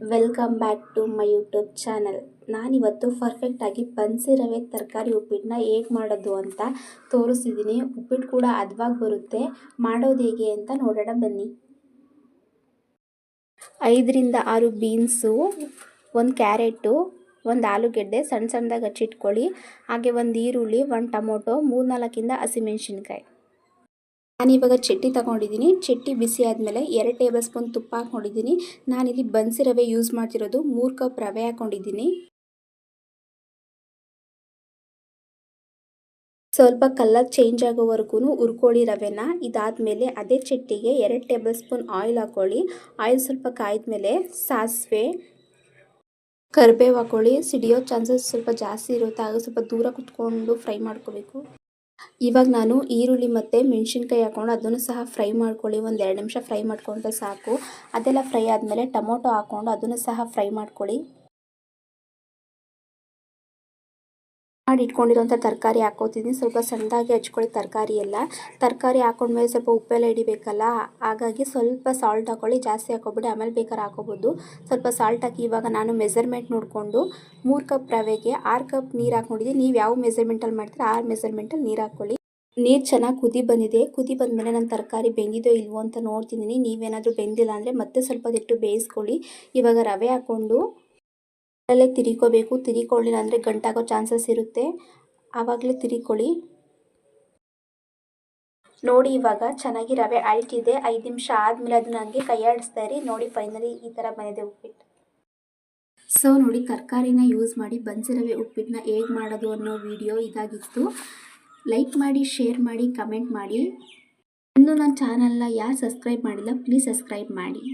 Welcome back to my YouTube channel ನಾನಿವತ್ತು ಪರ್ಫೆಕ್ಟಾಗಿ ಬನ್ಸಿ ರವೆ ತರಕಾರಿ ಉಪ್ಪಿಟ್ಟನ್ನ ಹೇಗೆ ಮಾಡೋದು ಅಂತ ತೋರಿಸಿದ್ದೀನಿ ಉಪ್ಪಿಟ್ಟು ಕೂಡ ಹದವಾಗಿ ಬರುತ್ತೆ. ಮಾಡೋದು ಹೇಗೆ ಅಂತ ನೋಡೋಣ ಬನ್ನಿ. ಐದರಿಂದ ಆರು ಬೀನ್ಸು, ಒಂದು ಕ್ಯಾರೆಟು, ಒಂದು ಆಲೂಗೆಡ್ಡೆ ಸಣ್ಣ ಸಣ್ಣದಾಗಿ ಹಚ್ಚಿಟ್ಕೊಳ್ಳಿ. ಹಾಗೆ ಒಂದು ಈರುಳ್ಳಿ, ಒಂದು ಟೊಮೊಟೊ ಮೂರು ನಾಲ್ಕಿಂದ ಹಸಿಮೆಣ್ಸಿನ್ಕಾಯಿ ನಾನಿವಾಗ ಚಟ್ನಿ ತಗೊಂಡಿದ್ದೀನಿ ಚಟ್ನಿ ಬಿಸಿ ಆದಮೇಲೆ ಎರಡು ಟೇಬಲ್ ಸ್ಪೂನ್ ತುಪ್ಪ ಹಾಕ್ಕೊಂಡಿದ್ದೀನಿ ನಾನಿಲ್ಲಿ ಬನ್ಸಿ ರವೆ ಯೂಸ್ ಮಾಡ್ತಿರೋದು. ಮೂರು ಕಪ್ ರವೆ ಹಾಕ್ಕೊಂಡಿದ್ದೀನಿ ಸ್ವಲ್ಪ ಕಲರ್ ಚೇಂಜ್ ಆಗೋವರೆಗೂ ಹುರ್ಕೊಳ್ಳಿ ರವೆನ. ಇದಾದಮೇಲೆ ಅದೇ ಚಟ್ನಿಗೆ ಎರಡು ಟೇಬಲ್ ಸ್ಪೂನ್ ಆಯಿಲ್ ಹಾಕ್ಕೊಳ್ಳಿ ಆಯಿಲ್ ಸ್ವಲ್ಪ ಕಾಯ್ದ್ಮೇಲೆ ಸಾಸಿವೆ, ಕರಿಬೇವು ಹಾಕ್ಕೊಳ್ಳಿ ಸಿಡಿಯೋ ಚಾನ್ಸಸ್ ಸ್ವಲ್ಪ ಜಾಸ್ತಿ ಇರುತ್ತೆ. ಆಗ ಸ್ವಲ್ಪ ದೂರ ಕುತ್ಕೊಂಡು ಫ್ರೈ ಮಾಡ್ಕೋಬೇಕು. ಇವಾಗ ನಾನು ಈರುಳ್ಳಿ ಮತ್ತು ಮೆಣಸಿನ್ಕಾಯಿ ಹಾಕೊಂಡು ಅದನ್ನು ಸಹ ಫ್ರೈ ಮಾಡ್ಕೊಳ್ಳಿ. ಒಂದು ಎರಡು ನಿಮಿಷ ಫ್ರೈ ಮಾಡ್ಕೊಂಡ್ರೆ ಸಾಕು. ಅದೆಲ್ಲ ಫ್ರೈ ಆದಮೇಲೆ ಟೊಮೊಟೊ ಹಾಕ್ಕೊಂಡು ಅದನ್ನು ಸಹ ಫ್ರೈ ಮಾಡ್ಕೊಳ್ಳಿ. ಮಾಡಿ ಇಟ್ಕೊಂಡಿರೋಂಥ ತರಕಾರಿ ಹಾಕೋತಿದ್ದೀನಿ. ಸ್ವಲ್ಪ ಸಣ್ಣದಾಗಿ ಹಚ್ಕೊಳ್ಳಿ ತರಕಾರಿ ಎಲ್ಲ. ತರಕಾರಿ ಹಾಕೊಂಡ್ಮೇಲೆ ಸ್ವಲ್ಪ ಉಪ್ಪೆಲ್ಲ ಹಿಡಿಬೇಕಲ್ಲ? ಹಾಗಾಗಿ ಸ್ವಲ್ಪ ಸಾಲ್ಟ್ ಹಾಕೊಳ್ಳಿ. ಜಾಸ್ತಿ ಹಾಕೋಬಿಡಿ. ಆಮೇಲೆ ಬೇಕಾದ್ರೆ ಹಾಕೋಬೋದು. ಸ್ವಲ್ಪ ಸಾಲ್ಟ್ ಹಾಕಿ ಇವಾಗ ನಾನು ಮೆಸರ್ಮೆಂಟ್ ನೋಡಿಕೊಂಡು ಮೂರು ಕಪ್ ರವೆಗೆ ಆರು ಕಪ್ ನೀರು ಹಾಕೊಂಡಿದ್ದೀನಿ ನೀವು ಯಾವ ಮೆಸರ್ಮೆಂಟಲ್ಲಿ ಮಾಡ್ತೀರ ಆರು ಮೆಸರ್ಮೆಂಟಲ್ಲಿ ನೀರು ಹಾಕ್ಕೊಳ್ಳಿ ನೀರು ಚೆನ್ನಾಗಿ ಕುದಿ ಬಂದಿದೆ. ಕುದಿ ಬಂದಮೇಲೆ ನಾನು ತರಕಾರಿ ಬೆಂದಿದೋ ಇಲ್ವೋ ಅಂತ ನೋಡ್ತಿದ್ದೀನಿ. ನೀವೇನಾದರೂ ಬೆಂದಿಲ್ಲ ಅಂದರೆ ಮತ್ತೆ ಸ್ವಲ್ಪ ದಿಟ್ಟು ಬೇಯಿಸ್ಕೊಳ್ಳಿ. ಇವಾಗ ರವೆ ಹಾಕ್ಕೊಂಡು ಅಲ್ಲೇ ತಿರಿಕೋಬೇಕು. ತಿರಿಕೊಳ್ಳಿಲ್ಲ ಅಂದರೆ ಗಂಟಾಗೋ ಚಾನ್ಸಸ್ ಇರುತ್ತೆ. ಆವಾಗಲೇ ತಿರಿಕೊಳ್ಳಿ. ನೋಡಿ ಇವಾಗ ಚೆನ್ನಾಗಿ ರವೆ ಅಳ್ತಿದೆ ಐದು ನಿಮಿಷ ಆದಮೇಲೆ ಅದನ್ನ ಹಂಗೆ ಕೈಯಾಡಿಸ್ತಾ ಇರಿ. ನೋಡಿ ಫೈನಲಿ ಈ ಥರ ಬಂದಿದೆ ಉಪ್ಪಿಟ್ಟು. ಸೊ ನೋಡಿ ತರಕಾರಿನ ಯೂಸ್ ಮಾಡಿ ಬನ್ಸಿ ರವೆ ಉಪ್ಪಿಟ್ಟನ್ನ ಹೇಗೆ ಮಾಡೋದು ಅನ್ನೋ ವಿಡಿಯೋ ಇದಾಗಿತ್ತು. ಲೈಕ್ ಮಾಡಿ ಶೇರ್ ಮಾಡಿ ಕಮೆಂಟ್ ಮಾಡಿ. ಇನ್ನೂ ನನ್ನ ಚಾನಲ್ನ ಯಾರು ಸಬ್ಸ್ಕ್ರೈಬ್ ಮಾಡಿಲ್ಲ ಪ್ಲೀಸ್ ಸಬ್ಸ್ಕ್ರೈಬ್ ಮಾಡಿ.